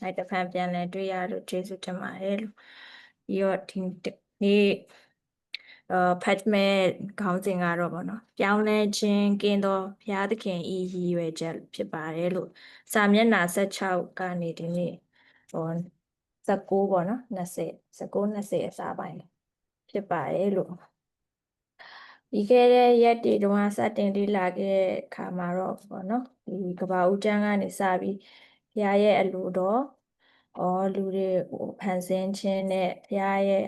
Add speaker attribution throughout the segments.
Speaker 1: နိုင်တစ်ဖန်ပြန်လည်တွေ့ရလို့ကျေးဇူးတင်ပါတယ်လို့ပြီးတော့ဒီနေ့အာဖတ်မဲ့ခေါင်းစဉ်ကတော့ဗောနော်ပြောင်းလဲခြင်းကင်းသောဘုရားသခင်ဤရည်ရွယ်ချက်ဖြစ်ပါတယ်လို့စာမျက်နှာ16ကနေဒီနေ့ဟော19ဗောနော်20 19 20အစာပိုင်းဖြစ်ပါတယ်လို့ဒီခဲ့တဲ့ရက်တွေတုန်းကစတင်လေ့လာခဲ့တဲ့အခါမှာတော့ဗောနော်ဒီကဘာဦးကျမ်းကနေစပြီး ဘုရားရဲ့အလိုတော်ဩလူတွေကိုဖန်ဆင်းခြင်းနဲ့ဘုရားရဲ့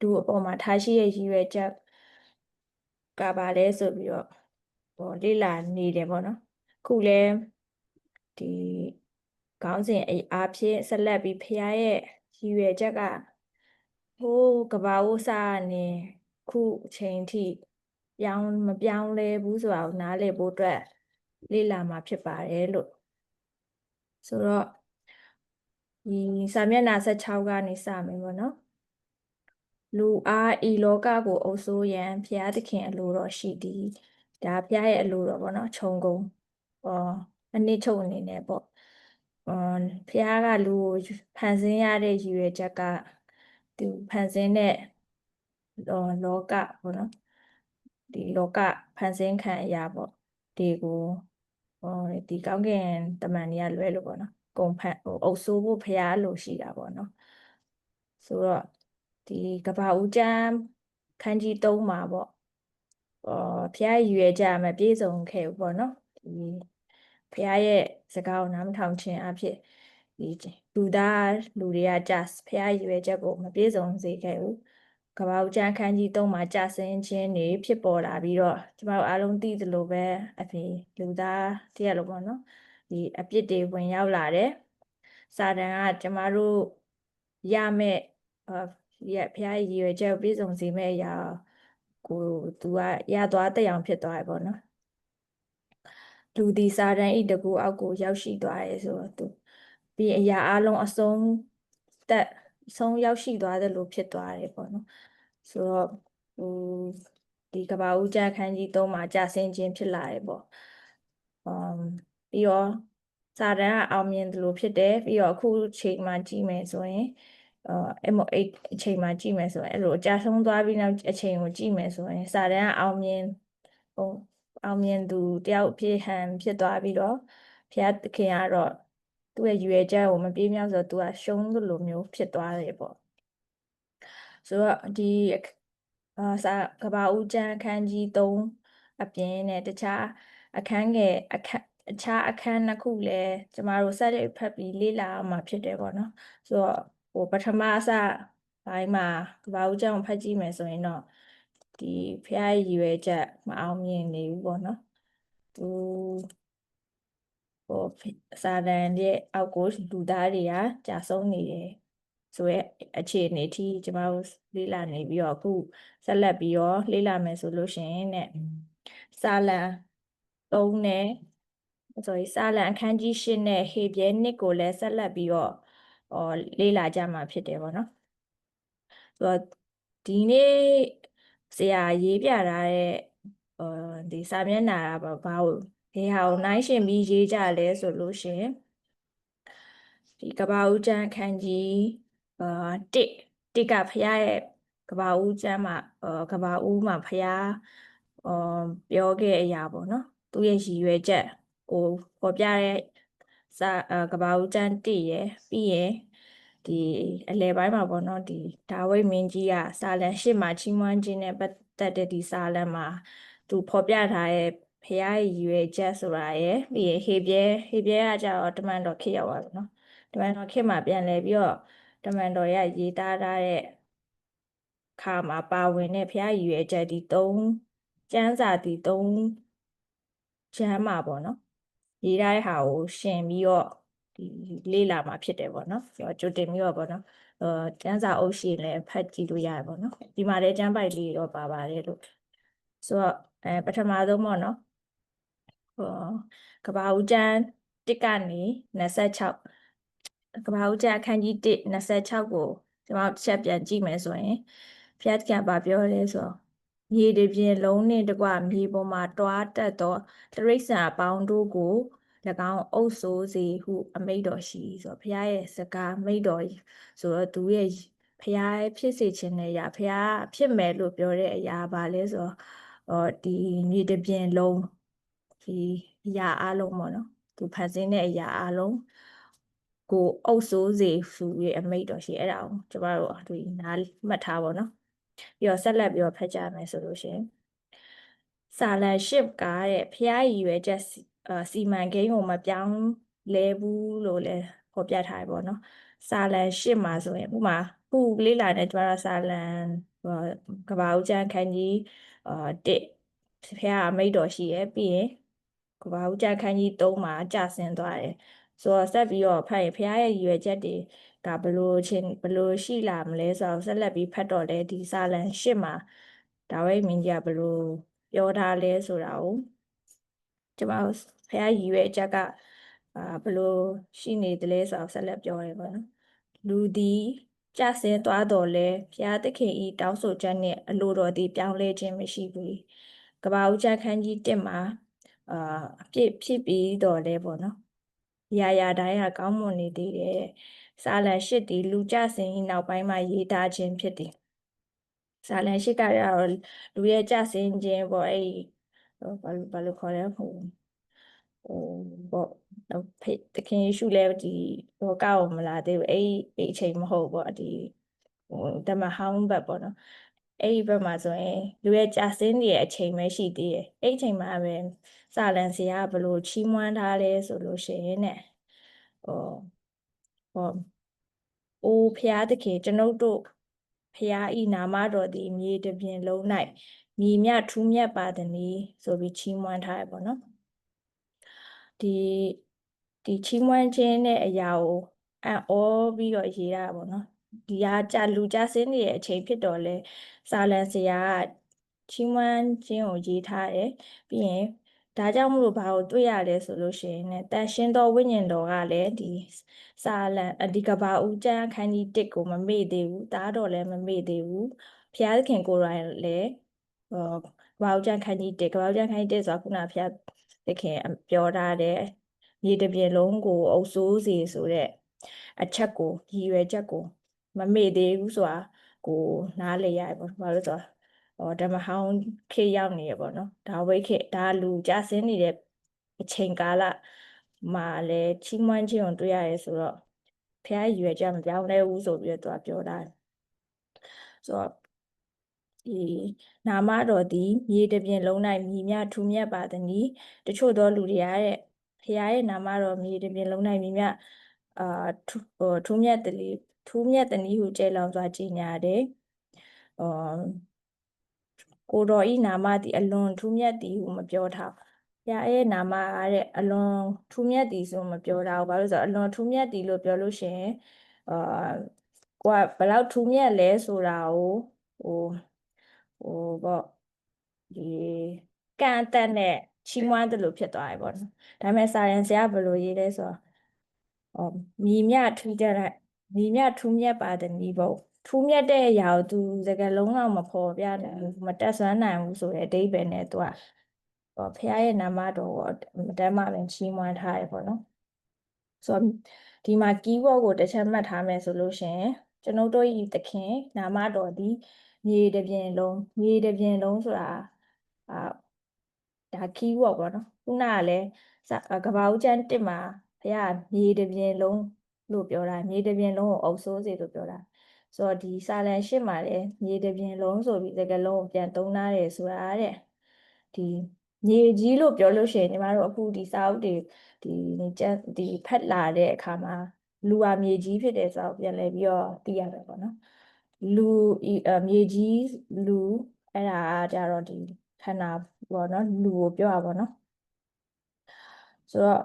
Speaker 1: သူ့အပေါ်မှာထားရှိရဲ့ရည်ရွယ်ချက်ကပါလဲဆိုပြီးတော့ဟောလေ့လာနေတယ်ပေါ့နော်ခုလဲဒီခေါင်းစဉ်အားဖြင့်ဆက်လက်ပြီးဖះရဲ့ရည်ရွယ်ချက်ကဟိုးကဘာဦးစာနေခုအချိန်ထိပြောင်းမပြောင်းလဲဘူးဆိုတာကိုနားလည်ဖို့အတွက်လေ့လာမှာဖြစ်ပါတယ်လို့ ဆိုတော့ဒီစာမျက်နှာ16ကနေစမယ်ပေါ့နော်လူအားဤလောကကိုအုပ်စိုးရန်ဘုရားသခင်အလိုတော်ရှိသည်ဒါဘုရားရဲ့အလိုတော်ပေါ့နော်ခြုံငုံဟောအနည်းချုပ်အနေနဲ့ပေါ့ဟောဘုရားကလူကိုဖန်ဆင်းရတဲ့ရည်ရွယ်ချက်ကသူဖန်ဆင်းတဲ့လောကပေါ့နော်ဒီလောကဖန်ဆင်းခံအရာပေါ့ဒီကို ဟောဒီကောင်းကင်တမန်တွေကလွဲလို့ပေါ့နော်ကုံဖန်ဟိုအုပ်စိုးဖို့ဘုရားလိုရှိတာပေါ့နော်ဆိုတော့ဒီကဘာဦးကျမ်းခန်းကြီး3မှာပေါ့အော်ဖះရွယ်ကြမှာပြည့်စုံခဲ့ဘူးပေါ့နော်ဒီဖះရဲ့စကားကိုနားမထောင်ခြင်းအဖြစ်ဒီလူသားလူတွေကကြဖះရွယ်ချက်ကိုမပြည့်စုံစေခဲ့ဘူး ကဘာဦးကျမ်းခန်းကြီး3မှာကြာစင်းခြင်းတွေဖြစ်ပေါ်လာပြီးတော့ကျမတို့အားလုံးသိသလိုပဲအဖေလူသားတရက်လို့ပေါ့နော်ဒီအပြစ်တွေဝင်ရောက်လာတယ်စာတန်ကကျမတို့ရမဲ့ရဖះရည်ရွယ်ချက်ပြည့်စုံစေမဲ့အရာကိုသူကရသွားတဲ့အောင်ဖြစ်သွားတယ်ပေါ့နော်လူဒီစာတန်ဤတကူအောက်ကိုရောက်ရှိသွားတယ်ဆိုတော့သူပြီးအရာအလုံးအဆုံးတက် ဆုံးရောက်ရှိသွားတယ်လို့ဖြစ်သွားတယ်ပေါ့နော်ဆိုတော့ဟိုဒီကဘာဦးကြခန်းကြီး၃မှာကြာဆင်းခြင်းဖြစ်လာတယ်ပေါ့အမ်ပြီးတော့စာတန်ကအောင်မြင်တယ်လို့ဖြစ်တယ်ပြီးတော့အခုချိန်မှာကြည့်မယ်ဆိုရင်အဲ့မအဲ့အချိန်မှာကြည့်မယ်ဆိုရင်အဲ့လိုအကြဆုံးသွားပြီးနောက်အချိန်ကိုကြည့်မယ်ဆိုရင်စာတန်းကအောင်မြင်ဟိုအောင်မြင်သူတယောက်ဖြစ်ဟန်ဖြစ်သွားပြီးတော့ဘုရားသခင်ကတော့ သူ့ရဲ့ရွယ်ချက်ကိုမပြေးမြောက်ဆိုတော့သူကရှုံးသလိုမျိုးဖြစ်သွားတယ်ပေါ့ဆိုတော့ဒီအာစာကဘာဦးကျမ်းအခန်းကြီး3အပြင်နဲ့တခြားအခန်းငယ်အခန်းအခြားအခန်းနှစ်ခုလည်းကျမတို့ဆက်လက်ဖတ်ပြီးလေ့လာအောင်မှာဖြစ်တယ်ပေါ့နော်ဆိုတော့ဟိုပထမအစပိုင်းမှာကဘာဦးကျောင်းဖတ်ကြည့်မယ်ဆိုရင်တော့ဒီဖះရည်ရွယ်ချက်မအောင်မြင်နေဘူးပေါ့နော်သူ ဟိုစာတန်ရဲ့အောက်ကိုလူသားတွေကကြာဆုံးနေတယ်ဆိုရဲအခြေအနေထိကျမတို့လေ့လာနေပြီးတော့အခုဆက်လက်ပြီးတော့လေ့လာမယ်ဆိုလို့ရှိရင်ねစာလံ3နဲ့ sorry စာလံအခန်းကြီး8နဲ့ဟေပြဲ1ကိုလည်းဆက်လက်ပြီးတော့ဟောလေ့လာကြမှာဖြစ်တယ်ပေါ့နော်ဆိုတော့ဒီနေ့ဆရာရေးပြထားတဲ့ဟောဒီစာမျက်နှာကဘာကို ဘယ်ဟာကိုနှိုင်းရှင်ပြီးရေးကြလဲဆိုလို့ရှိရင်ဒီကဘာဦးကျမ်းခန်းကြီးအာတစ်တစ်ကဖရားရဲ့ကဘာဦးကျမ်းမှာအာကဘာဦးမှာဖရားအာပြောခဲ့အရာပေါ့နော်သူရဲ့ရည်ရွယ်ချက်ကိုပေါ်ပြတဲ့စာကဘာဦးကျမ်းတစ်ရယ်ပြီးရင်ဒီအလဲပိုင်းမှာပေါ့နော်ဒီဒါဝိမင်းကြီးကစာလံရှစ်မှာချီးမွမ်းခြင်းနဲ့ပတ်သက်တဲ့ဒီစာလံမှာသူဖော်ပြထားတဲ့ ဖះရည်ရွယ်ချက်ဆိုတာရယ်ပြီးရင်ဟေပြဲဟေပြဲကကြတော့တမန်တော်ခေတ်ရောက်ပါပြီနော်တမန်တော်ခေတ်မှာပြန်လဲပြီးတော့တမန်တော်ရရေးသားထားတဲ့ခါမှာပါဝင်တဲ့ဖះရည်ရွယ်ချက်ဒီ၃ကျမ်းစာဒီ၃ကျမ်းမှာပေါ့နော်ရေးထားတဲ့ဟာကိုရှင်ပြီးတော့ဒီလေ့လာမှာဖြစ်တယ်ပေါ့နော်ပြီးတော့ကြိုတင်ပြီးတော့ပေါ့နော်အဲကျန်းစာအုပ်ရှင်လည်းဖတ်ကြည့်လို့ရတယ်ပေါ့နော်ဒီမှာလည်းကျန်းပိုက်လေးတော့ပါပါတယ်လို့ဆိုတော့အဲပထမဆုံးပေါ့နော်ဟော ကဘာဦးကျန်းတစ်ကနေ26ကဘာဦးကျန်းအခန်းကြီး1 26ကိုကျွန်တော်တစ်ချက်ပြန်ကြည့်မယ်ဆိုရင်ဖျက်ကန်ပါပြောလဲဆိုတော့မြေတပြင်လုံးနှင့်တကွမြေပေါ်မှာတွားတက်သောတရိษံအပေါင်းတို့ကို၎င်းအုပ်ဆိုးစေဟုအမိတ်တော်ရှိဆိုတော့ဘုရားရဲ့စကားအမိတ်တော်ဆိုတော့သူရဲ့ဘုရားရဲ့ဖြစ်စေခြင်းတဲ့အရာဘုရားဖြစ်မယ်လို့ပြောတဲ့အရာပါလဲဆိုတော့အော်ဒီမြေတစ်ပြင်လုံး ဒီအရာအလုံးပေါ့နော်သူဖန်ဆင်းတဲ့အရာအလုံးကိုအုပ်ဆိုးစေသူရဲ့အမိတ်တော်ရှိအဲ့ဒါကိုကျမတို့ဒီနားမှတ်ထားပါတော့ပြီးတော့ဆက်လက်ပြီးတော့ဖတ်ကြမယ်ဆိုလို့ရှိရင်စာလန်ရှစ်ကားတဲ့ဖျားရည်ရွယ်ချက်စီအာစီမံကိန်းကိုမပြောင်းလဲဘူးလို့လည်းဖော်ပြထားတယ်ပေါ့နော်စာလန်ရှစ်မှာဆိုရင်ဥပမာခုလေးလာတဲ့ကျမတို့စာလန်ဟိုကဘာဦးကျန်းခန်းကြီးအာတစ်ဖျားအမိတ်တော်ရှိရဲ့ပြီးရင် ကဘာဦးကျန်းခန်းကြီး3မှာကြာဆင်းသွားတယ်ဆိုတော့ဆက်ပြီးတော့ဖတ်ရင်ဖျားရဲ့ရည်ရွယ်ချက်တွေကဘလို့ချင်းဘလို့ရှိလာမလဲဆိုတော့ဆက်လက်ပြီးဖတ်တော့လေဒီစာလန်ရှစ်မှာဒါဝိမင်းကြီးကဘလို့ပြောထားလဲဆိုတာကိုကျမတို့ဖះရည်ရွယ်ချက်ကအာဘလို့ရှိနေတယ်လဲဆိုတော့ဆက်လက်ပြောရဲပါနော်လူသည်ကြဆင်းသွားတော်လဲဖះသခင်ဤတောင်းဆိုချက်နဲ့အလိုတော်သည်ပြောင်းလဲခြင်းမရှိဘူးကဘာဦးချက်ခန်းကြီး1မှာ အာအပြည့်ဖြစ်ပြီးတော်လဲပေါ့နော်ရာရာတိုင်းကကောင်းမွန်နေသေးတယ်စာလန်ရှစ်ဒီလူကြဆင်းဤနောက်ပိုင်းမှာရေးသားခြင်းဖြစ်တယ်ဇာလန်ရှိကရတော့လူရဲ့ကြဆင်းခြင်းပေါ့အဲ့ဟိုဘာလို့ဘာလို့ခေါ်လဲဟိုဟိုပေါ့ဖေတခင်ယေရှုလည်းဒီလောကကိုမလာသေးဘူးအဲ့အဲ့အချိန်မဟုတ်ပေါ့ဒီဟိုတမဟောင်းဘက်ပေါ့နော် အဲ့ဒီဘက်မှာဆိုရင်လူရဲ့ကြာစင်းနေရဲ့အချိန်ပဲရှိသေးတယ်အဲ့အချိန်မှာပဲစာလန်စီကဘလို့ချီးမွမ်းထားလဲဆိုလို့ရှိရင်ねဟိုဟောအိုးဖျားသခင်ကျွန်ုပ်တို့ဖျားဤနာမတော်သည်မြေတစ်ပြင်လုံး၌ညီမြထူးမြတ်ပါသည်ဆိုပြီးချီးမွမ်းထားရပေါ့နော်ဒီဒီချီးမွမ်းခြင်းတဲ့အရာကိုအံ့ဩပြီးတော့ရေးတာပေါ့နော်ဒီဟာကြာလူကြဆင်းနေတဲ့အချိန်ဖြစ်တော့လဲ စာလန်ဆရာကချီးမွမ်းခြင်းကိုရေးထားတယ်ပြီးရင်ဒါကြောင့်မလို့ဘာကိုတွေ့ရလဲဆိုလို့ရှိရင်ねတန်ရှင်းသောဝိညာဉ်တော်ကလည်းဒီစာလန်အဒီကဘာဦးကျမ်းခန်းကြီး1ကိုမမေ့သေးဘူးတားတော်လည်းမမေ့သေးဘူးဘုရားသခင်ကိုယ်တိုင်လည်းဟောကဘာဦးကျမ်းခန်းကြီး1ကဘာဦးကျမ်းခန်းကြီး1ဆိုတာခုနဘုရားသခင်ပြောထားတဲ့မြေတစ်ပြင်လုံးကိုအုပ်စိုးစေဆိုတဲ့အချက်ကိုရည်ရွယ်ချက်ကိုမမေ့သေးဘူးဆိုတာ ကိုနားလည်ရပေါ့ဘာလို့ဆိုတော့ဟောဓမ္မဟောင်းခေတ်ရောက်နေရပေါ့နော်ဒါဝိခေတ်ဒါလူကြဆင်းနေတဲ့အချိန်ကာလမှာလည်းချီးမွမ်းခြင်းကိုတွေ့ရတယ်ဆိုတော့ဖះရွယ်ချက်မပြောင်းလဲဘူးဆိုပြီးတော့သူကပြောတာဆိုတော့ဒီနာမတော်သည်မြေတစ်ပြင်လုံး၌မြည်မြထူးမြတ်ပါသည်တချို့သောလူတွေကတဲ့ဖះရဲ့နာမတော်မြေတစ်ပြင်လုံး၌မြည်မြအာထူးမြတ်တယ် ထူးမြတ်သည်ဟုကျဲလောင်စွာကြီးညာတယ်အော်ကိုတော်ဤနာမသည်အလွန်ထူးမြတ်သည်ဟုမပြောထားဘုရားရဲ့နာမအားတဲ့အလွန်ထူးမြတ်သည်ဆိုမပြောတာဘူးဘာလို့ဆိုတော့အလွန်ထူးမြတ်သည်လို့ပြောလို့ရှိရင်အာကိုကဘယ်လောက်ထူးမြတ်လဲဆိုတာကိုဟိုဟိုပေါ့ဒီကန့်အတက်နဲ့ချီးမွမ်းတယ်လို့ဖြစ်သွားတယ်ပေါ့နော်ဒါပေမဲ့စာရင်ဆရာဘယ်လိုရေးလဲဆိုတော့ဟောမြည်မြထူးကြတဲ့မြ ည်မြထူးမြတ်ပါတဲ့ဤပေါ့ထူးမြတ်တဲ့အရာကိုသူစကားလုံးတော့မဖော်ပြနိုင်ဘူးမတက်ဆွမ်းနိုင်ဘူးဆိုတဲ့အဓိပ္ပာယ်နဲ့သူကဟောဖခင်ရဲ့နာမတော်ကိုမတမ်းမှပင်ချီးမွမ်းထားရပေါ့နော်ဆိုတော့ဒီမှာ keyword ကိုတစ်ချက်မှတ်ထားမယ်ဆိုလို့ရှင်ကျွန်ုပ်တို့ဤသခင်နာမတော်သည်မြေတစ်ပြင်လုံးမြေတစ်ပြင်လုံးဆိုတာအာဒါ keyword ပေါ့နော်ခုနကလည်းကဘာဦးကျန်းတစ်မှာဘုရားမြေတစ်ပြင်လုံး လို့ပြောတာမြေတစ်ပြင်လုံးကိုအုပ်စိုးစေလို့ပြောတာဆိုတော့ဒီစာလန်ရှစ်မှာလည်းမြေတစ်ပြင်လုံးဆိုပြီးစကားလုံးကိုပြန်သုံးထားတယ်ဆိုတာတဲ့ဒီမြေကြီးလို့ပြောလို့ရှိရင်ညီမတို့အခုဒီစာအုပ်တွေဒီကျန်ဒီဖတ်လာတဲ့အခါမှာလူဟာမြေကြီးဖြစ်တယ်ဆိုတော့ပြန်လဲပြီးတော့သိရမယ်ပေါ့နော်လူမြေကြီးလူအဲ့ဒါကြတော့ဒီခန္ဓာပေါ့နော်လူကိုပြောတာပေါ့နော်ဆိုတော့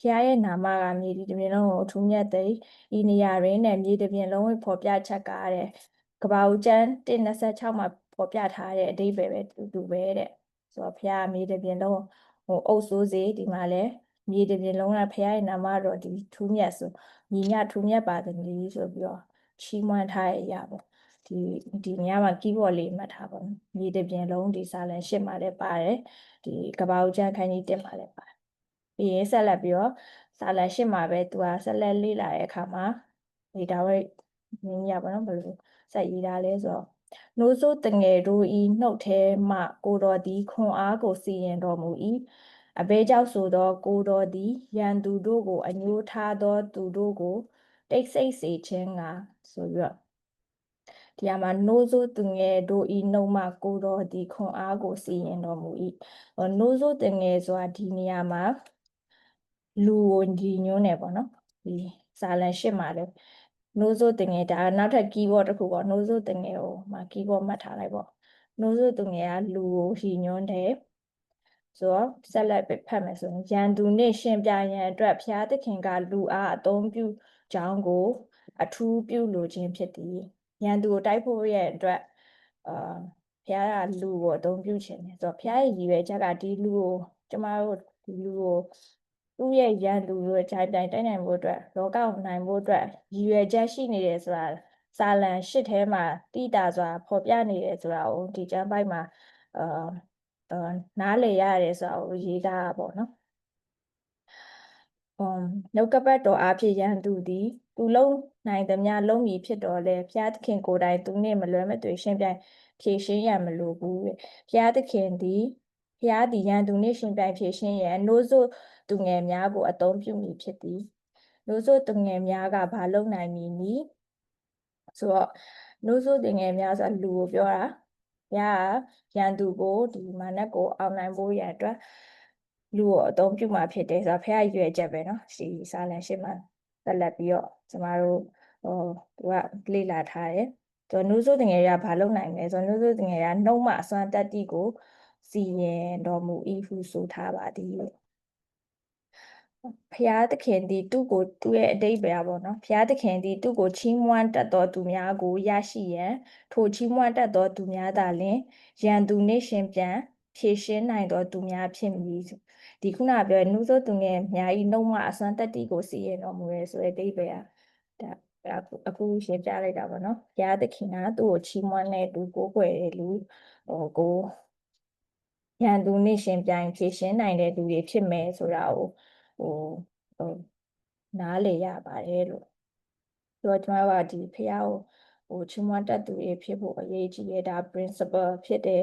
Speaker 1: ဖျားရဲ့နာမကမြေဒီတစ်ပြင်လုံးကိုထူးမြတ်တဲ့ဤနေရာရင်းနဲ့မြေတစ်ပြင်လုံးကိုဖော်ပြချက်ကတဲ့ကဘာဦးကျန်း126မှာဖော်ပြထားတဲ့အဓိပ္ပာယ်ပဲတူတူပဲတဲ့ဆိုတော့ဖျားမြေတစ်ပြင်လုံးဟိုအုပ်စိုးစေဒီမှာလဲမြေတစ်ပြင်လုံးကဖျားရဲ့နာမတော့ဒီထူးမြတ်ဆိုညီညထူးမြတ်ပါသည်ဆိုပြီးတော့ချီးမွမ်းထားရရပေါ့ဒီဒီညမှာ keyboard လေးမှတ်ထားပါမြေတစ်ပြင်လုံးဒီစာလန်ရှစ်မှာလည်းပါတယ်ဒီကဘာဦးချမ်းခန်းကြီးတက်မှာလည်းပါတယ် ပြီးရင်ဆက်လက်ပြီးတော့စာလန်ရှစ်မှာပဲသူကဆက်လက်လေ့လာတဲ့အခါမှာဒီဒါဝိမြင်းကြီးကဘာလို့ဘယ်လိုဆက်ရေးထားလဲဆိုတော့နိုးစိုးတငယ်တို့ဤနှုတ်ထဲမှကိုတော်သည်ခွန်အားကိုစီရင်တော်မူ၏အဘဲကြောင့်ဆိုသောကိုတော်သည်ရန်သူတို့ကို အညှိုးထားသောသူတို့ကိုတိတ်ဆိတ်စေခြင်းငါဆိုပြီးတော့ဒီမှာနိုးစိုးတငယ်တို့ဤနှုတ်မှကိုတော်သည်ခွန်အားကိုစီရင်တော်မူ၏နိုးစိုးတငယ်ဆိုတာဒီနေရာမှာ လူကိုဒီညွှန်းတယ်ပေါ့နော်ဒီစာလန်ရှစ်မှာလည်းနိုးစိုးတငယ်ဒါနောက်ထပ် keyboard တစ်ခုပေါ့နိုးစိုးတငယ်ကိုမှာ keyboard မှတ်ထားလိုက်ပေါ့နိုးစိုးတငယ်ကလူကိုဒီညွှန်းတယ်ဆိုတော့ဆက်လက်ဖတ်မယ်ဆိုရင်ရန်သူနှင့်ရှင်ပြရန်အတွက်ဘုရားသခင်ကလူအားအသုံးပြုကြောင်းကို အထူးပြုလိုခြင်းဖြစ်သည်ရန်သူကိုတိုက်ဖို့ရဲ့အတွက်အာဘုရားကလူကိုအသုံးပြုခြင်းတယ်ဆိုတော့ဘုရားရဲ့ရည်ရွယ်ချက်ကဒီလူကိုကျမတို့ဒီလူကို သူ့ရဲ့ရန်သူတို့ခြိုင်တိုင်တိုက်နိုင်ဖို့အတွက်လောကကိုနိုင်ဖို့အတွက်ရည်ရွယ်ချက်ရှိနေတယ်ဆိုတာစာလံရှစ်ထဲမှာတိတာစွာဖော်ပြနေတယ်ဆိုတာကိုဒီကျမ်းပိုက်မှာအာအာနားလည်ရတယ်ဆိုတာကိုရေးထားတာပေါ့နော် um နှုတ်ကပတ်တော်အားဖြင့်ယဟန်သူသည်သူလုံးနိုင်သမျှလုံးမည်ဖြစ်တော်လဲဘုရားသခင်ကိုယ်တိုင်သူနှင့်မလွဲမသွေရှင်းပြဖြည့်ရှင်းရမလိုဘူးဘုရားသခင်သည်ဘုရားသည်ယဟန်သူနှင့်ရှင်ပြဖြည့်ရှင်းရန်နိုးစို့ သူငယ်များကိုအသုံးပြုမည်ဖြစ်သည်နိုးစို့သူငယ်များကဘာလုပ်နိုင်မည်နည်းဆိုတော့နိုးစို့သူငယ်များဆိုတာလူကိုပြောတာဘုရားရန်သူကိုဒီမာနက်ကိုအောင်နိုင်ဖို့ရန်အတွက်လူကိုအသုံးပြုမှာဖြစ်တယ်ဆိုတော့ဖះရွယ်ချက်ပဲเนาะစီစာလန်ရှင်းမှာတက်လက်ပြီးတော့ကျမတို့ဟိုသူကလေ့လာထားတယ်ဆိုတော့နုစုတငယ်ရဘာလုပ်နိုင်လဲဆိုတော့နုစုတငယ်ရနှုံမအစွမ်းတက်တိကိုစီရင်တော်မူ၏ဟုဆိုထားပါသည် ဖျားသခင်သည်သူ့ကိုသူ့ရဲ့အတိတ်ပဲပေါ့နော်ဖျားသခင်သည်သူ့ကိုချီးမွမ်းတတ်သောသူများကိုရရှိရန်ထိုချီးမွမ်းတတ်သောသူများသာလျှင်ရန်သူနှင့်ရှင်ပြန်ဖြည့်ရှင်းနိုင်သောသူများဖြစ်မည်ဒီခုနပြောနုဆိုသူငယ်အများကြီးနှုတ်မအစွမ်းတက်တီကိုစီရင်တော်မူရဲဆိုတဲ့အတိတ်ပဲဒါအခုရှင်းပြလိုက်တာပေါ့နော်ဘုရားသခင်ကသူ့ကိုချီးမွမ်းတဲ့လူကိုကိုွယ်တဲ့လူဟိုကိုရန်သူနှင့်ရှင်ပြိုင်ဖြည့်ရှင်းနိုင်တဲ့လူတွေဖြစ်မယ်ဆိုတာကို ဟိုဟိုနားလေရပါတယ်လို့ဆိုတော့ကျွန်တော်ကဒီဖះကိုဟိုချီးမွမ်းတတ်သူတွေဖြစ်ဖို့အရေးကြီးရတာ principle ဖြစ်တဲ့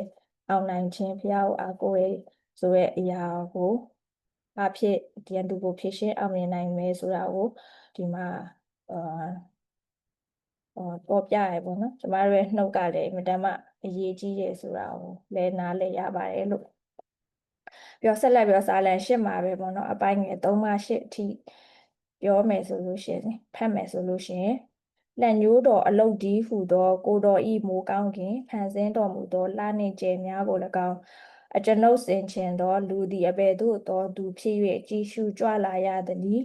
Speaker 1: အောင်နိုင်ခြင်းဖះကိုအားကိုးရဆိုတဲ့အရာကိုအဖြစ်ဒီအတူကိုဖြည့်ရှင်းအောင်မြင်နိုင်မယ်ဆိုတာကိုဒီမှာအာပေါ်ပြရပေါ့နော်ကျမတို့ရဲ့နှုတ်ကလည်းအင်မတန်မှအရေးကြီးတယ်ဆိုတာကိုလည်းနားလည်ရပါတယ်လို့ ပြောဆက်လက်ပြောစာလန်ရှစ်မှာပဲပေါ့နော်အပိုင်းငယ်3မှ8အထိပြောမယ်ဆိုလို့ရှိရင်ဖတ်မယ်ဆိုလို့ရှိရင်လက်ညိုးတော်အလုတ်ဒီဟုသော ကိုတော်ဤမိုးကောင်းခင်ဖန်ဆင်းတော်မူသောလှနှင့်ကျဲများကို၎င်းအကျွန်ုပ်စင်ချင်သောလူသည်အဘယ်သို့သောသူဖြစ်၍ကြည်ရှုကြွလာရသည်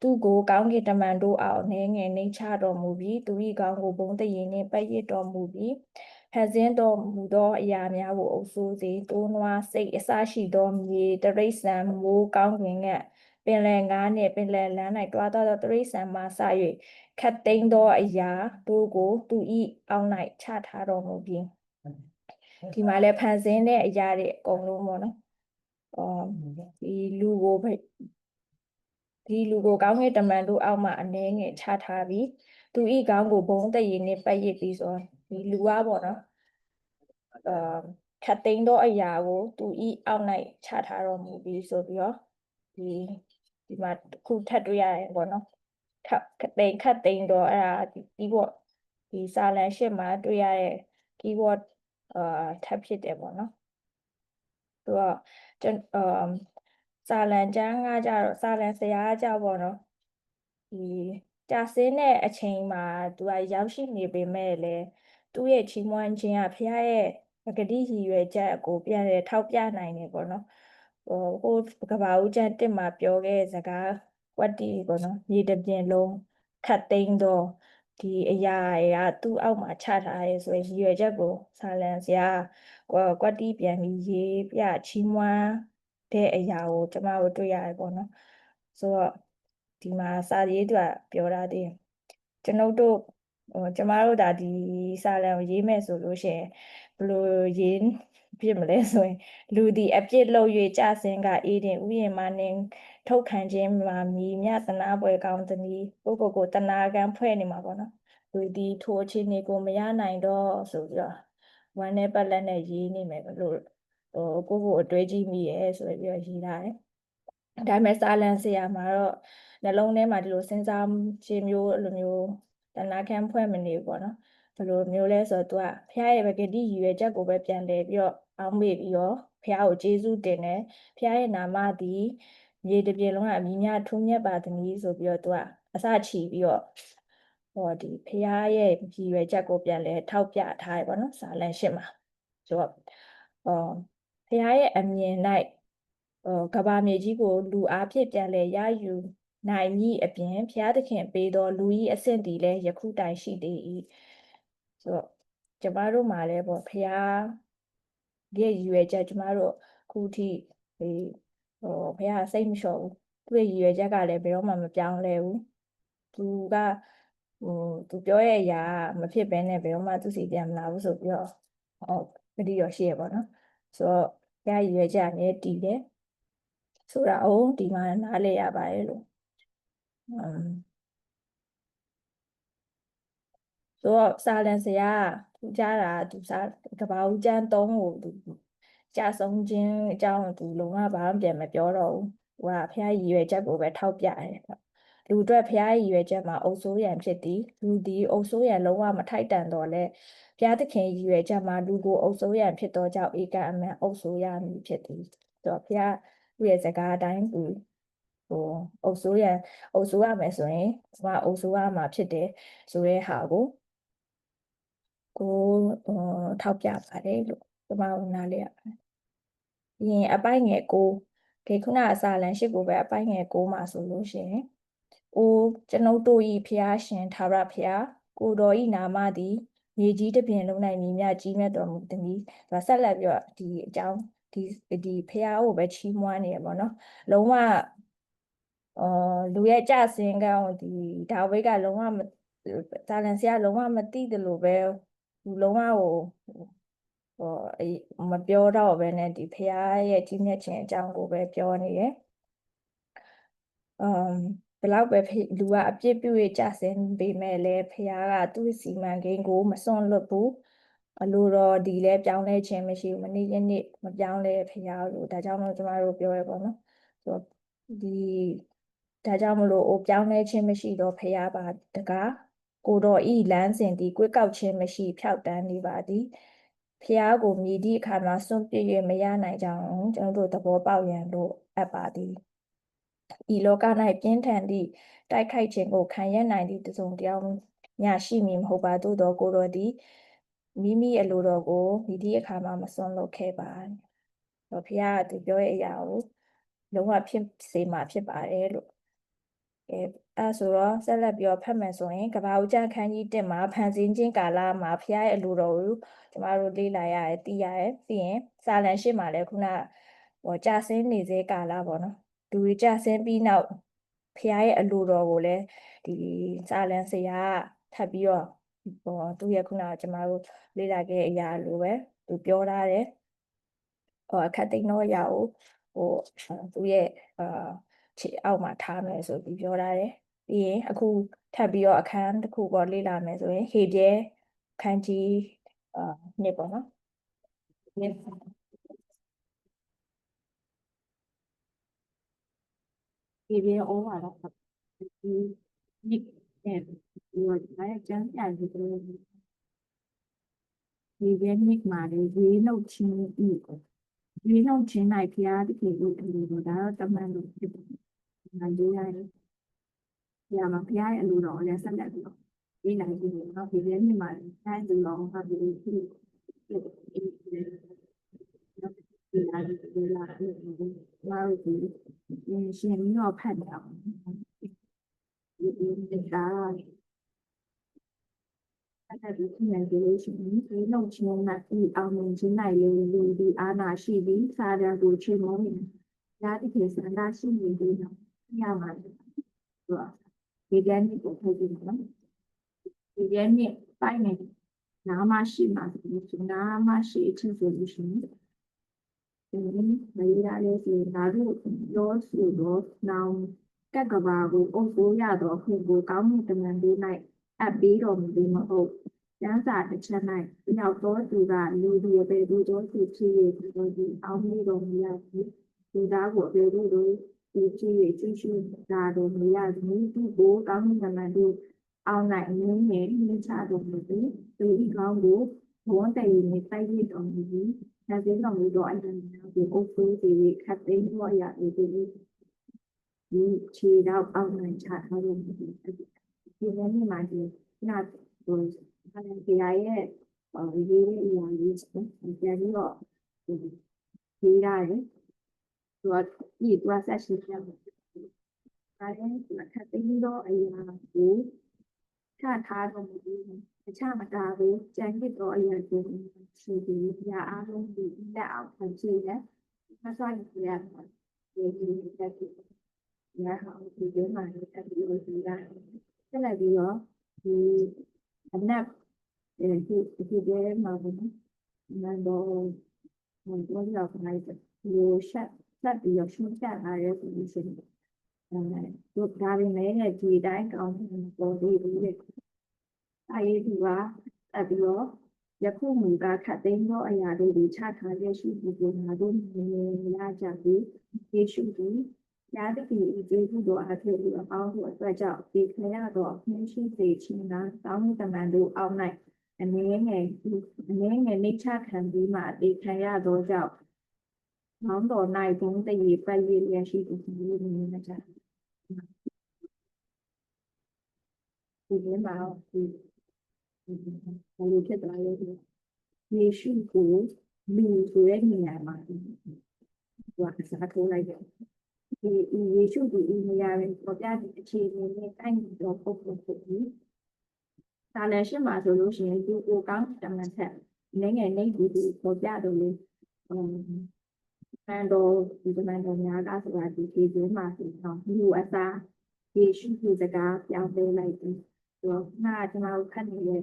Speaker 1: သူကိုကောင်းကင်တမန်တို့အောင်နှဲငယ်နှိမ့်ချတော်မူပြီးသူ၏ကောင်းကိုဘုံတရင်နှင့်ပတ်ရစ်တော်မူပြီး ဖန်ဆင်းတော်မူသောအရာများကိုအုပ်စိုးစေတိုးနွားစိတ်အစရှိသောမြေတရိษံမိုးကောင်းကင်ကပင်လယ်ငါးနှင့်ပင်လယ်လမ်း၌တွားသောတရိษံမှစ၍ခတ်သိမ်းသောအရာတို့ကိုသူ၏အောက်၌ချထားတော်မူပြီးဒီမှာလည်းဖန်ဆင်းတဲ့အရာတွေအကုန်လုံးပေါ့နော်အော်ဒီလူကိုဒီလူကိုကောင်းကင်တမန်တို့အောက်မှာအနေငယ်ချထားပြီးသူဤကောင်းကိုဘုံတရည်နဲ့ပတ်ရစ်ပြီးဆို ဒီလူကပေါ့နော်အာခတ်သိမ်းသောအရာကို သူဤအောက်၌ချထားတော်မူပြီးဆိုပြီးတော့ဒီဒီမှာခုထပ်တွေ့ရတယ်ပေါ့နော်ခတ်ခတ်သိမ်းခတ်သိမ်းတော့အဲ့ဒါဒီပေါ့ဒီစာလန်ရှစ်မှာတွေ့ရတဲ့ keyword အာထပ်ဖြစ်တယ်ပေါ့နော်သူကကျွန်အာစာလံကျမ်းကကြတော့စာလံဆရာကကြပေါ့နော်ဒီကြာစင်းတဲ့အချိန်မှာသူကရောက်ရှိနေပေမဲ့လည်း သူ့ရဲ့ချီးမွမ်းခြင်းကဖခင်ရဲ့ဂတိရည်ရွယ်ချက်ကိုပြန်လည်ထောက်ပြနိုင်တယ်ပေါ့နော်ဟိုဟိုကဘာဦးကျန်တစ်မှာပြောခဲ့တဲ့စကားကွက်တီပေါ့နော်မြေတပြင်လုံးခတ်သိမ်းတော့ဒီအရာတွေကသူ့အောက်မှာချထားရဲဆိုရင်ရည်ရွယ်ချက်ကိုဆာလန်စရာကွက်တီပြန်ပြီးရေးပြချီးမွမ်းတဲ့အရာကိုကျမတို့တွေ့ရတယ်ပေါ့နော်ဆိုတော့ဒီမှာစာရေးသူကပြောတာတည်းကျွန်ုပ်တို့ ဟိုကျမတို့ဒါဒီစာလံကိုရေးမယ်ဆိုလို့ရှိရင်ဘယ်လိုရေးဖြစ်မလဲဆိုရင်လူဒီအပြစ်လုပ်၍ကြဆင်းကအေးတင်ဥယျာဉ်မနှင်းထုတ်ခံခြင်းမှာမြည်မြသနာပွဲကောင်းသမီးကိုယ့်ကိုယ်ကိုတနာကံဖွဲ့နေမှာပေါ့နော်လူဒီထိုအချင်းတွေကိုမရနိုင်တော့ဆိုပြီးတော့ဝမ်းနဲ့ပတ်လက်နဲ့ရေးနေမယ်လို့ဟိုကိုယ့်ကိုယ်အတွဲကြီးမိရဲဆိုပြီးတော့ရေးထားတယ်ဒါပေမဲ့စာလန်ဆရာမှာတော့နှလုံးထဲမှာဒီလိုစဉ်းစားခြင်းမျိုးအဲ့လိုမျိုး တနာခံဖွဲ့မနေဘူးပေါ့နော်ဘယ်လိုမျိုးလဲဆိုတော့ तू ကဖះရဲ့ပဂတိရည်ရွယ်ချက်ကိုပဲပြန်လဲပြီးတော့အောင်းမေ့ပြီးတော့ဖះကိုကျေးဇူးတင်တယ်ဖះရဲ့နာမသည်မြေတစ်ပြင်လုံးကအမြင့်မြတ်ထူးမြတ်ပါသမီးဆိုပြီးတော့ तू ကအစချီပြီးတော့ဟောဒီဖះရဲ့ရည်ရွယ်ချက်ကိုပြန်လဲထောက်ပြထားရပေါ့နော်စာလန်ရှစ်မှာဆိုတော့ဟောဖះရဲ့အမြင်၌ဟောကဘာမြေကြီးကိုလူအားဖြင့်ပြန်လဲရယူ နိုင်မည်အပြင်ဘုရားသခင်ပေးသောလူဤအဆင့်တည်လဲယခုတိုင်ရှိသေး၏ဆိုတော့ကျမတို့မှာလည်းပေါ့ဘုရားရဲ့ရည်ရွယ်ချက်ကျမတို့အခုထိဒီဟိုဘုရားစိတ်မလျှော့ဘူးသူ့ရဲ့ရည်ရွယ်ချက်ကလည်းဘယ်တော့မှမပြောင်းလဲဘူးသူကဟိုသူပြောရဲ့အရာမဖြစ်ဘဲနဲ့ဘယ်တော့မှသူစီပြန်မလာဘူးဆိုပြီးတော့ဟောပတိရောရှိရပေါ့နော်ဆိုတော့ဘုရားရည်ရွယ်ချက်နဲ့တည်တယ်ဆိုတာ哦ဒီမှာနားလည်ရပါတယ်လို့嗯， ဆိုတော့စာလန်ဆရာကသူကြားတာသူစာကဘာဦးကျန်းသုံးကိုသူကြာဆုံးခြင်းအကြောင်းကိုသူလုံးဝဘာမှပြန်မပြောတော့ဘူးဟိုကဖះရည်ရွယ်ချက်ကိုပဲထောက်ပြတယ်ပေါ့လူအတွက်ဖះရည်ရွယ်ချက်မှာအုပ်စိုးရန်ဖြစ်သည်လူသည်အုပ်စိုးရန်လုံးဝမထိုက်တန်တော့လဲဘုရားသခင်ရည်ရွယ်ချက်မှာလူကိုအုပ်စိုးရန်ဖြစ်သောကြောင့်ဧကအမှန်အုပ်စိုးရမည်ဖြစ်သည်ဆိုတော့ဘုရားသူ့ရဲ့စကားအတိုင်းသူ ဟိုအုပ်စိုးရန်အုပ်စိုးရမယ်ဆိုရင်ဒီမှာအုပ်စိုးရမှာဖြစ်တယ်ဆိုတဲ့ဟာကိုကိုဟိုထောက်ပြပါတယ်လို့ဒီမှာနားလေးရပါတယ်ပြီးရင်အပိုင်းငယ်ကိုဒီခုနအစာလန်ရှစ်ကိုပဲအပိုင်းငယ်ကိုမှာဆိုလို့ရှိရင်အိုကျွန်ုပ်တို့ဤဖျားရှင်သာရဖျားကိုတော်ဤနာမသည်မြေကြီးတစ်ပြင်လုံး၌မြည်မြကြီးမြတ်တော်မူသည်။ဒါဆက်လက်ပြီးတော့ဒီအကြောင်းဒီဒီဖျားကိုပဲချီးမွမ်းနေရပေါ့နော်။လုံးဝ အော်လူရဲ့ကြစင်ကောင်ဒီဒါဝိတ်ကလုံးဝမဇာလန်ဆရာလုံးဝမသိတယ်လို့ပဲသူလုံးဝဟိုဟိုအေးမပြောတော့ဘဲနဲ့ဒီဖရာရဲ့ကြီးမြတ်ခြင်းအကြောင်းကိုပဲပြောနေတယ်။အမ်ဘလောက်ပဲဖေလူကအပြစ်ပြုရကြစင်ပေမဲ့လည်းဖရာကသူ့စီမံကိန်းကိုမစွန့်လွတ်ဘူး။အလိုတော်ဒီလဲပြောင်းလဲခြင်းမရှိဘူး။မနေ့ယနေ့မပြောင်းလဲဖရာလို့ဒါကြောင့်မို့ကျမတို့ပြောရပါတော့။ဆိုတော့ဒီ ဒါကြောင့်မလို့အိုပြောင်းလဲခြင်းမရှိတော့ဖရာပါတကားကိုတော်ဤလမ်းစဉ်သည်ကွေးကောက်ခြင်းမရှိ ဖြောက်တန်းနေပါသည်ဖျားကိုမြည်သည့်အခါမှာစွန့်ပစ်၍မရနိုင်ကြအောင်ကျွန်တော်တို့သဘောပေါက်ရန်လို့အပ်ပါသည်ဤလောက၌ပြင်းထန်သည့်တိုက်ခိုက်ခြင်းကိုခံရနိုင်သည့်တစုံတယောက်ညာရှိမည်မဟုတ်ပါသို့သောကိုတော်သည်မိမိအလိုတော်ကိုမြည်သည့်အခါမှာမစွန့်လွတ်ခဲ့ပါတော့ဖျားကသူပြောရဲ့အရာကိုလုံးဝဖြစ်စေမှာဖြစ်ပါတယ်လို့ အဲအဲဆိုတော့ဆက်လက်ပြီးတော့ဖတ်မယ်ဆိုရင်ကဘာဦးကျခန်းကြီး1မှာဖန်ဆင်းခြင်းကာလမှာဖျားရဲ့အလိုတော်ကိုကျမတို့လေ့လာရတယ်သိရတယ်ပြီးရင်စာလန်ရှိမှာလည်းခုနဟိုကြာဆင်းနေစေကာလပေါ့နော်လူကြီးကြာဆင်းပြီးနောက်ဖျားရဲ့အလိုတော်ကိုလည်းဒီစာလန်ဆရာထပ်ပြီးတော့ဟိုသူရဲ့ခုနကျမတို့လေ့လာခဲ့အရာလိုပဲသူပြောထားတယ်ဟိုအခက်သိမ်းတော့အရာကိုဟိုသူရဲ့အာ ခြေအောက်မှာထားမယ်ဆိုပြီးပြောထားတယ်ပြီးရင်အခုထပ်ပြီးတော့အခန်းတစ်ခုပေါ်လေ့လာမယ်ဆိုရင်ဟေပြဲခန်းကြီးအာနှစ်ပေါ့နော်ဟေပြဲဩဝါဒဒီနှစ်နဲ့ဒီတော့ဒါရကျန်းပြန်ပြီးတော့ဒီပြဲနှစ်မှာလေဝေးနှုတ်ချင်းဤကိုဝေးနှုတ်ချင်း၌ဖျားတကယ်လို့ဒီလိုဒါတော့တမန်လို့ဖြစ်တယ် ငါရေးရတယ်။ညမှာဖရားရဲ့အလိုတော်လည်းဆက်လက်ပြီးတော့ရေးနိုင်ပြီနော်ဒီနေ့မှာတိုင်းသူတော်ဟာဒီဒီဒီဒီလာဒီလာလာဒီရှင်ပြီးတော့ဖတ်တယ်အောင်ဒီဒီဒါအဲ့ဒါဒီပြန်ကြလို့ရှိရင်ဒီနှုတ်ချင်းနဲ့ဒီအောင်မြင်ခြင်းနိုင်လေလူဒီအာနာရှိပြီးစာရန်ကိုချေမုန်းနေရာတိခေစန္ဒရှိနေပြီးတော့ ညမှာသူကဒီပြန်နစ်ကိုထုတ်ပြီးနော်ဒီပြန်နစ်ပိုင်းနေနာမရှိမှဆိုနာမရှိအချင်းဆိုလို့ရှိရင်
Speaker 2: ဒီမရရလေးစီဓာတုရောစုရောနောင်ကက်ကဘာကိုအုပ်စိုးရသောအခွင့်ကိုကောင်းမှုတမန်လေး၌အပ်ပြီးတော်မူသည်မဟုတ်ကျမ်းစာတစ်ချက်၌ရောက်သောသူကလူဒီအပေသူတို့သူဖြစ်၍သူတို့ဒီအောင်းပြီးတော်မူရသည်ဒီသားကိုအပေသူတို့ ဒီကြည့်ရကြည့်ရှိတာတို့မရဘူးသူ့ကိုကောင်းကင်ကတို့အောင်နိုင်ငင်းငယ်မြင့်ချတော်မူသည်သူဤကောင်းကိုဘဝတည်ရင်းတိုက်ရတော်မူသည်ဒါကြောင့်မူတော်အတန်ကိုအုပ်စိုးစေခတ်သိမ်းတော်ရသည်ဒီခြေတော့အောင်နိုင်ချတော်မူသည်ဒီနေ့မှာဒီနာတို့ဘာလဲကြရဲ့ရေးရေးအရာကြီးပြန်ပြီးတော့ဒီရယ် သူကဒီသူက session ပြန်ပါတယ်သူကထပ်သိတော့အရာကိုထထားတော့မဘူးအချမတာပဲကြံရစ်တော့အရာကိုသူဒီရအားလုံးဒီလက်အောင်ခံကြည့်တယ်မဆိုင်ကြရပါဘူးဒီဒီတက်ကြည့်ရအောင်ဒီဒီမှာတက်ပြီးလို့ဒီကဆက်လိုက်ပြီးတော့ဒီအနက်ဒီဒီထဲမှာဘယ်လိုလဲတော့ဘယ်လိုရောက်နိုင်လဲလို့ရှက် ဆက်ပြီးရရှင်းပြလာရဲဆိုလို့ရှိရင်အဲတို့ဒါပေမဲ့ဒီတိုင်းကောင်းတယ်ပေါ်သေးဘူးလေ။အာယေသူကတက်ပြီးတော့ယခုမူကခတ်သိမ်းသောအရာတို့ကိုချထားရရှိပြီးကိုငါတို့မြင်ရကြပြီးယေရှုသည်ညာတတိဤကျေးဇူးတော်အဖြစ်ဒီအပေါင်းတို့အတွက်ကြောင့်ဒီခရတော်အမြင့်ရှိစေခြင်းကတောင်းတမန်တို့အောက်၌အနည်းငယ်အနည်းငယ်နှိမ့်ချခံပြီးမှဒီခရတော်ကြောင့် မောင်းတော်၌ဘုံတည်းပတ်ရရရှိသူမျိုးမြင်ကြဒီမှာဒီဘယ်လိုဖြစ်သွားလဲဆိုယေရှုကိုလူဆိုတဲ့နေရာမှာသူကအစားထိုးလိုက်တယ်ဒီယေရှုကိုအင်းရရင်ပေါ်ပြတဲ့အခြေအနေနဲ့ကိုက်ညီတော့ပုဂ္ဂိုလ်ဖြစ်ပြီးဒါလည်းရှင်းပါဆိုလို့ရှိရင်သူကိုကောင်းတမန်ချက်ငယ်ငယ်နေပြီးသူပေါ်ပြတော့လေအ မ်မန်တော်ဒီမန်တော်များကဆိုတာဒီဒီကျင်းမှာဆိုတော့လူအစားယေရှုကိုစကားပြောင်းပေးလိုက်တယ်ဆိုတော့နာကျွန်တော်ခတ်နေတဲ့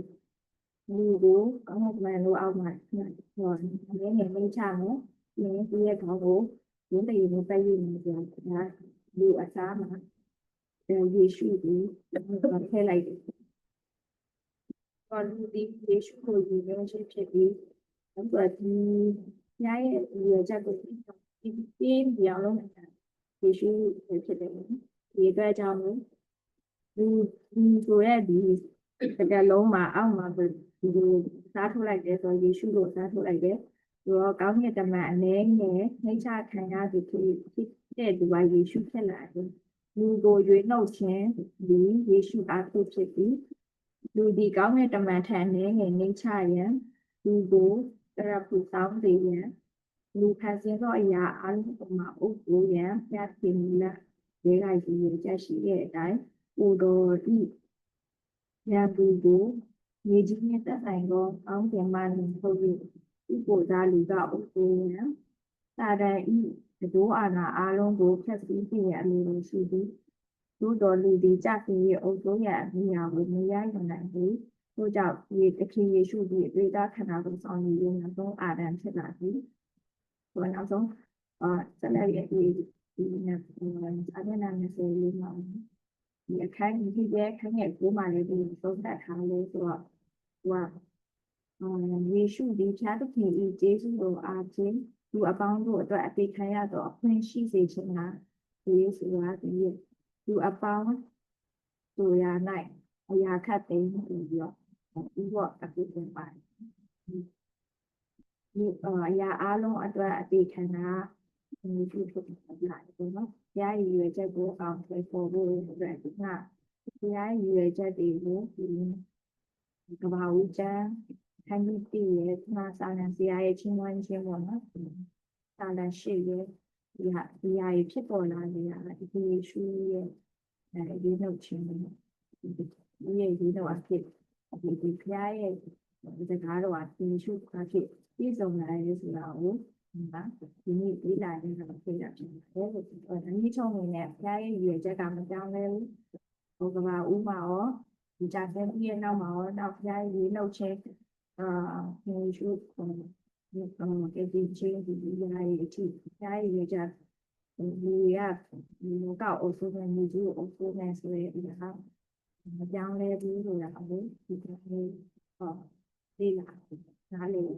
Speaker 2: လူကိုကောင်းကောင်းမှန်လို့အောက်မှာဟောအင်းငယ်မင်းချမယ်။ဒီဒီရဲ့ခေါင်းကိုရင်းတည်ကိုတိုက်ရနေကြတာလူအစားမှာအဲယေရှုကိုထည့်လိုက်တယ်။ဘာလူဒီယေရှုကိုယူနေချင်းဖြစ်ပြီးအဲ့ဒီ ညရဲ့ရချက်ကိုဒီပြင်းပြောင်းလို့ယေရှုဖြစ်တယ်။ဒီအတွက်ကြောင့်လူဒီဆိုရဲ့ဒီစကလုံးမှာအောက်မှာဒီလိုစားထုတ်လိုက်တယ်ဆိုယေရှုကိုစားထုတ်လိုက်တယ်ဆိုတော့ကောင်းကင်တမန်အနေနဲ့နှိမ့်ချခံရသူဖြစ်ဖြစ်တဲ့သူကယေရှုဖြစ်လာတယ်လူကိုရွေးနှုတ်ခြင်းဒီယေရှုအားဖြင့်ဖြစ်ပြီးလူဒီကောင်းကင်တမန်ထံအနေနဲ့နှိမ့်ချရန်လူကို တရဖူဆောင်စေရန်လူဖန်ဆင်းသောအရာအလုံးစုံမှာအုပ်ကိုရန်ပြတ်ပြင်းလာရေးလိုက်ပြီးရချက်ရှိတဲ့အတိုင်းပူတော်ဤရန်သူကိုမြေကြီးနှင့်သက်ဆိုင်သောအောင်းတင်မှနှင့်ထုတ်၍ဥပ္ပိုလ်သားလူကအုပ်စိုးရန်သာတန်ဤတတိုးအာနာအားလုံးကိုဖျက်ဆီးပြရအလိုလိုရှိသည်သို့တော်လူသည်ကြပြည့်အုပ်စိုးရအမိယာကိုမရယူနိုင်ဘူး ထို့ကြောင့်ဒီတခင်ယေရှုသည်အတွေ့အကြခန္ဓာကိုဆောင်ယူရင်းနောက်ဆုံးအာဒံဖြစ်လာသည်ဆိုတော့နောက်ဆုံးအာဆက်လက်ရည်ဒီနေ့အဒနာနဲ့ဆိုလို့မှာဒီအခန်းကြီးရဲ့ခန်းရဲ့ကိုမှလည်းဒီသုံးသပ်ထားလို့ဆိုတော့သူကအာယေရှုဒီဖျားသခင်ဤကျေးဇူးတော်အားဖြင့်သူအပေါင်းတို့အတွက်အပေးခံရသောအခွင့်ရှိစေခြင်းဟာဒီယေရှုဟာဒီသူအပေါင်းတို့ရာ၌အရာခတ်သိမ်းပြီးတော့ ဒီတော့အပေးပြန်ပါတယ်ဒီအရာအလုံးအတွက်အပေးခံတာယေရှုထုတ်ပြလာတယ်နော်ဘုရားရည်ရွယ်ချက်ကိုအောင်ထည့်ဖို့အတွက်ဒီကဘုရားရည်ရွယ်ချက်တွေကိုဒီကဘာဦးကျန်းခန်းကြီးတည်ရဲ့ခနာစာလံဆရာရဲ့ချင်းဝိုင်းချင်းပေါ့နော်စာလံရှိရဲ့ဒီဟာဒီဟာကြီးဖြစ်ပေါ်လာနေတာဒီယေရှုရဲ့အဲဒီနှုတ်ချင်းပေါ့ဒီရဲ့ဒီတော့အဖြစ် ဒီဒီဖျားရဲ့ဒီစကားတော့အယေရှုအဖြစ်ပြည့်စုံလာရဲဆိုတာကိုဟာဒီနေ့ဒီလာရင်တော့ပြေးတာဖြစ်တယ်လို့အနည်းချုံနေနဲ့ဖျားရဲ့ရွယ်ချက်ကမကြောင်းလဲဘူးဟိုကဘာဦးမှာရောဒီကြတဲ့ပြီးရဲ့နောက်မှာတော့နောက်ဖျားရေးနှုတ်ချင်းအာယေရှုအဒီချင်းဒီဒီရာရီအထိဒါရီရကြလူရလူကောက်အုပ်စုနဲ့လူကြီးအုပ်စုနဲ့ဆိုရဲဒီဟာ မပြောင်းလဲဘူးဆိုတာကိုဒီကနေ့ဟောလေ့လာနားလည်